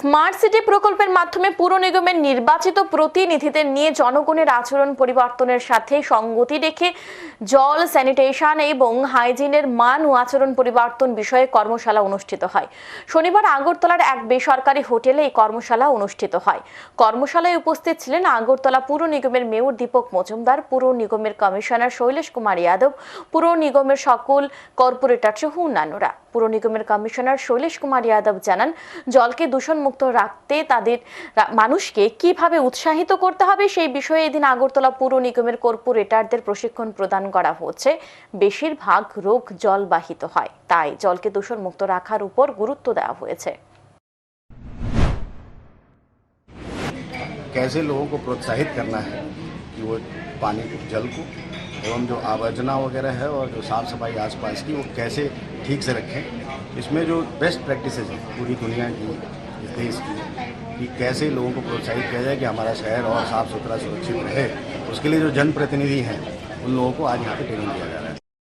Smart city প্রকল্পের মাধ্যমে পুর নিগমের নির্বাচিত প্রতিনিধিদের নিয়ে জনগণের আচরণ পরিবর্তনের সাথে সঙ্গতি রেখে জল, স্যানিটেশন এবং হাইজিনের মান ও আচরণ পরিবর্তন বিষয়ে কর্মশালা অনুষ্ঠিত হয়। শনিবার আগরতলার এক বেসরকারি হোটেলে এই কর্মশালা অনুষ্ঠিত হয়। কর্মশালায় উপস্থিত ছিলেন আগরতলা পুর নিগমের মেয়র দীপক মজুমদার, পুর নিগমের কমিশনার শৈলেশ কুমার যাদব, পুর নিগমের সকল কর্পোরেটর সহ অন্যান্যরা। পুর নিগমের কমিশনার শৈলেশ কুমার যাদব জানান জলকে দূষণমুক্ত রাখতে তাদের রা- মানুষকে কিভাবে উৎসাহিত করতে হবে সেই বিষয়ে এদিন আগরতলা পুর নিগমের কর্পোরেটরদের প্রশিক্ষণ প্রদান করা হচ্ছে বেশিরভাগ রোগ জলবাহিত হয় তাই জলকে দূষণমুক্ত রাখার উপর গুরুত্ব দেওয়া হয়েছে कैसे लोगों को प्रोत्साहित करना है कि वो पानी को जल को एवं जो आवर्जना वगैरह है और जो साफ़ सफ़ाई आसपास की, वो कैसे ठीक से रखें, इसमें जो बेस्ट प्रैक्टिस हैं पूरी दुनिया की, इस देश की, कि कैसे लोगों को प्रोत्साहित किया जाए कि हमारा शहर और साफ़ सुथरा सुरक्षित रहे, उसके लिए जो जनप्रतिनिधि हैं, उन लोगों को आज यहाँ पर ट्रेनिंग दिया जा रहा है।